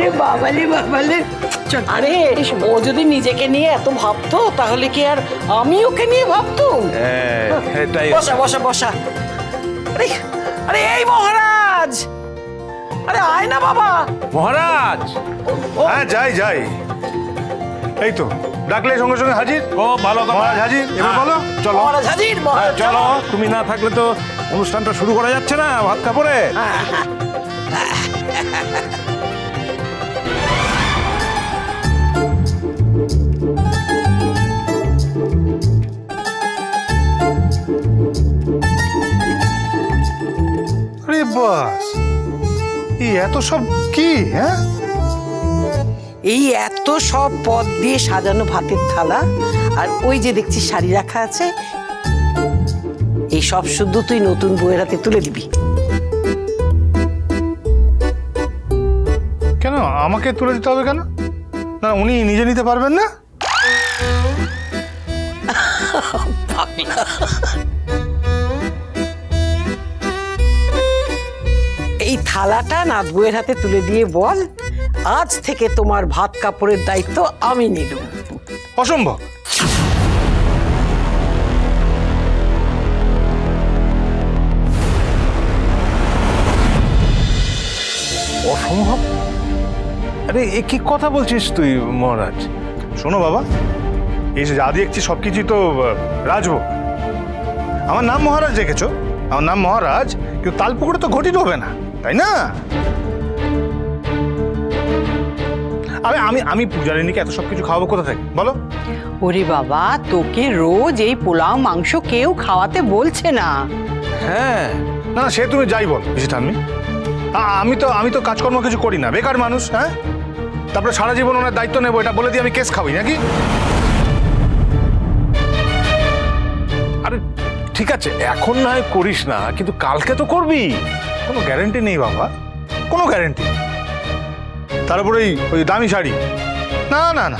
রে বাবালে বাবালে। চল। আরে ও যদি নিজেকে নিয়ে এত ভাবতো তাহলে কি আর আমি ওকে নিয়ে ভাবতুম হ্যাঁ এটাই বসা বসা বসা। আরে আরে এই মহারাজ! আরে আয় না বাবা! মহারাজ! হ্যাঁ যাই যাই। এই তো ডাকলে সঙ্গে সঙ্গে হাজির? ও ভালো কথা। মহারাজ হাজির? এবার হ্যাঁ। বলো চলো। মহারাজ হাজির হ্যাঁ, চলো। তুমি না থাকলে তো অনুষ্ঠানটা শুরু করা যাচ্ছে না ভাত কাপড়ে। বাস। এই এত সব কি হ্যাঁ? এই এত সব পদ দিয়ে সাজানো ভাতের থালা আর ওই যে দেখছি শাড়ি রাখা আছে এই সব শুদ্ধ তুই নতুন বউয়ের হাতে তুলে দিবি। কেন? আমাকে তুলে দিতে হবে কেন? না উনি নিজে নিতে পারবেন না? এই থালাটা নাথ বউয়ের হাতে তুলে দিয়ে বল আজ থেকে তোমার ভাত কাপড়ের দায়িত্ব আমি নিলাম অসম্ভব। অসম্ভব? আরে এ কি কথা বলছিস তুই মহারাজ? শোনো বাবা এই যে যা দেখছি সব কিছুই তো রাজভোগ। আমার নাম মহারাজ রেখেছো? আমার নাম মহারাজ কিন্তু তালপুকুরে তো ঘটি হবে না। তাই না? আরে আমি আমি পূজারিনীকে এত সব কিছু খাওয়াবো কোথা থেকে? বলো। ওরে বাবা তোকে রোজ এই পোলাও মাংস কেউ খাওয়াতে বলছে না। হ্যাঁ। না না, সে তুমি যাই বল বেশি ঠান্মি আমি তো আমি তো কাজকর্ম কিছু করি না বেকার মানুষ হ্যাঁ? তারপরে সারা জীবন ওনার দায়িত্ব নেব এটা বলে দিয়ে আমি কেস খাবি নাকি? আরে ঠিক আছে এখন না হয় করিস না কিন্তু কালকে তো করবি। কোনো গ্যারেন্টি নেই বাবা কোনো গ্যারেন্টি তারপরে ওই ওই দামি শাড়ি। না না না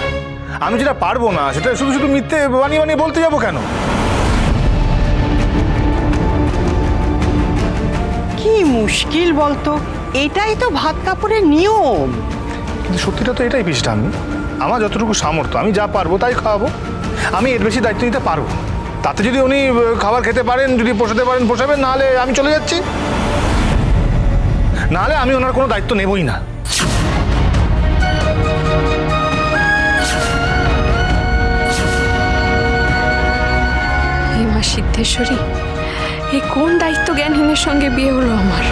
আমি যেটা পারব না সেটা শুধু শুধু মিথ্যে বানিয়ে বানিয়ে বলতে যাব কেন? কি মুশকিল বলতো এটাই তো ভাত কাপড়ের নিয়ম। কিন্তু সত্যিটা তো এটাই পিসটা আমি আমার যতটুকু সামর্থ্য আমি যা পারব তাই খাওয়াবো। আমি এর বেশি দায়িত্ব নিতে পারব না। তাতে যদি উনি খাবার খেতে পারেন যদি পোষাতে পারেন পোষাবেন নাহলে আমি চলে যাচ্ছি। নাহলে আমি ওনার কোনো দায়িত্ব নেবই না। এই মা সিদ্ধেশ্বরী এই কোন দায়িত্ব জ্ঞানহীনের সঙ্গে বিয়ে হলো আমার?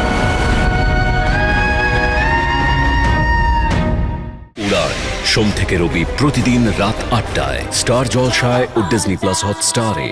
উড়ান সোম থেকে রবি প্রতিদিন রাত আটটায় স্টার জলসায় ও ডিজনি প্লাস হটস্টারে।